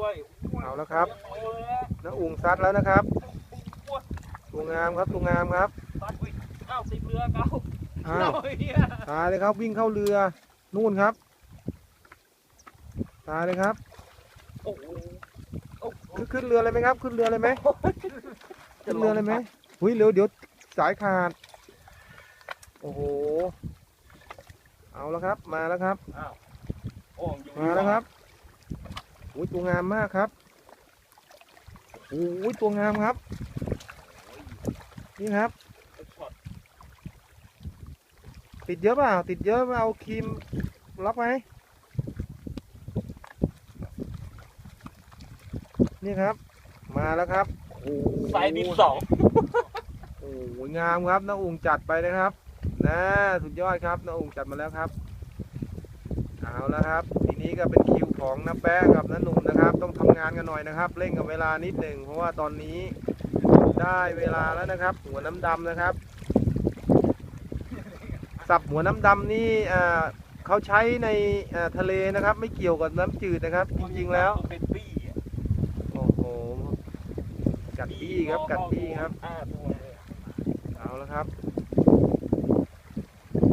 ด้วยเอาแล้วครับโอ้ยน้าอุ่งซัดแล้วนะครับตัวงามครับตัวงามครับตัดไปเก้าสิบเรือเก้าอ้าวเฮียตายเลยครับวิ่งเข้าเรือนู่นครับ ตายเลยครับโอ้โหขึ้นขึ้นเรือเลยไหมครับ ขึ้นเรือเลยไหมขึ้นเรือเลยไหมหุยเร็วเดี๋ยวสายขาด โอ้โห เอาแล้วครับ มาแล้วครับอ้าวโอ้อยู่มาแล้วครับ อุ้ยตัวงามมากครับโอ้ยตัวงามครับ นี่ครับช็อตติดเยอะเปล่า ติดเยอะเอาครีมล็อกไหมนี่ครับ มาแล้วครับโอ้โหไซส์ดิบสองโอ้โหงามครับน้าอุ่งจัดไปนะครับนะสุดยอดครับน้าอุ่งจัดมาแล้วครับ เอาแล้วครับที นี้ก็เป็นคิวของน้าแป๊ะกับน้าหนุ่มนะครับ ต้องทำงานกันหน่อยนะครับ เร่งกับเวลานิดหนึ่งเพราะว่าตอนนี้ได้เวลาแล้วนะครับ หัวน้ำดำนะครับ สับหัวน้ำดำนี่อ่าเขาใช้ในอ่าทะเลนะครับ ไม่เกี่ยวกับน้ำจืดนะครับ จริงๆแล้วเป็นบี้อะโอ้โหกัดบี้ครับกัดบี้ครับห้าตัวเลยเอาแล้วครับ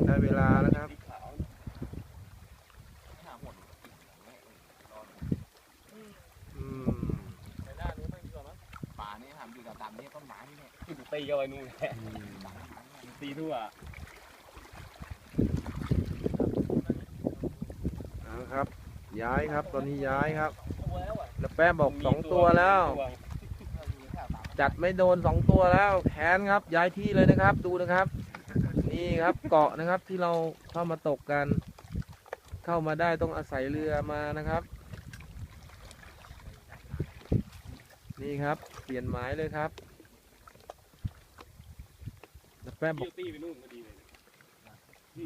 ได้เวลาแล้วครับสีขาวหาหมด อืม ในหน้านี้ไม่มีก่อนมั้ง ป่านี่ทำดีกับดำนี่ต้นไม้ นี่เนี่ยตีกันไปนู่นแหละตีทั่วเอาละครับ ย้ายครับ ตอนนี้ย้ายครับตัวแล้วอะแล้วแป้บอกสองตัวแล้ว จัดไม่โดนสองตัวแล้วแค้นครับ ย้ายที่เลยนะครับ ดูนะครับ นี่ครับเกาะนะครับที่เราเข้ามาตกกัน เข้ามาได้ต้องอาศัยเรือมานะครับ นี่ครับ เปลี่ยนหมายเลยครับ แล้วแป้บอกเกี่ยวตีไปนู่นพอดีเลย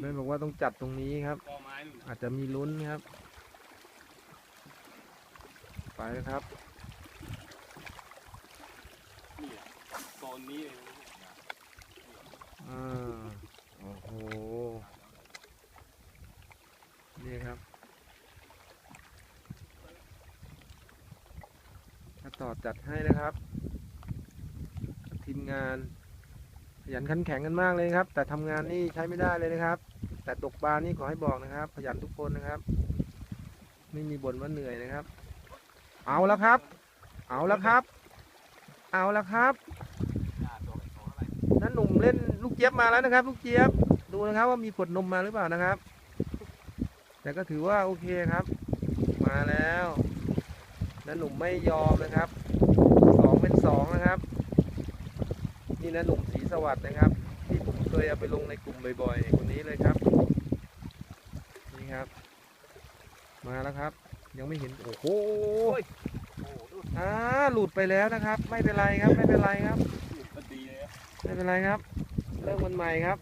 แม่บอกว่าต้องจัดตรงนี้ครับ กอไม้นู่นอาจจะมีลุ้นครับ ไปแล้วครับ นี่แหละโซนนี้เลยอ่า โอ้โห นี่ครับ ถ้าต่อจัดให้นะครับ ทีมงาน ขยันขันแข็งกันมากเลยครับ แต่ทำงานนี่ใช้ไม่ได้เลยนะครับ แต่ตกปลานี่ขอให้บอกนะครับ ขยันทุกคนนะครับ ไม่มีบ่นว่าเหนื่อยนะครับ เอาแล้วครับ เอาแล้วครับ เอาแล้วครับนั่นหนุ่มเล่นลูกเจี๊ยบมาแล้วนะครับ ลูกเจี๊ยบดูนะครับ ว่ามีขวดนมมาหรือเปล่านะครับ แต่ก็ถือว่าโอเคครับ มาแล้วนั่นหนุ่มไม่ยอมนะครับสองเป็นสองนะครับ นี่นะหนุ่มสีสวัสด์นะครับ ที่ผมเคยเอาไปลงในกลุ่มบ่อยๆคนนี้เลยครับ นี่ครับ มาแล้วครับ ยังไม่เห็นโอ้โหโอ้โหอ่าหลุดไปแล้วนะครับ ไม่เป็นไรครับ ไม่เป็นไรครับ ไม่เป็นไรครับ เริ่มมันใหม่ครับ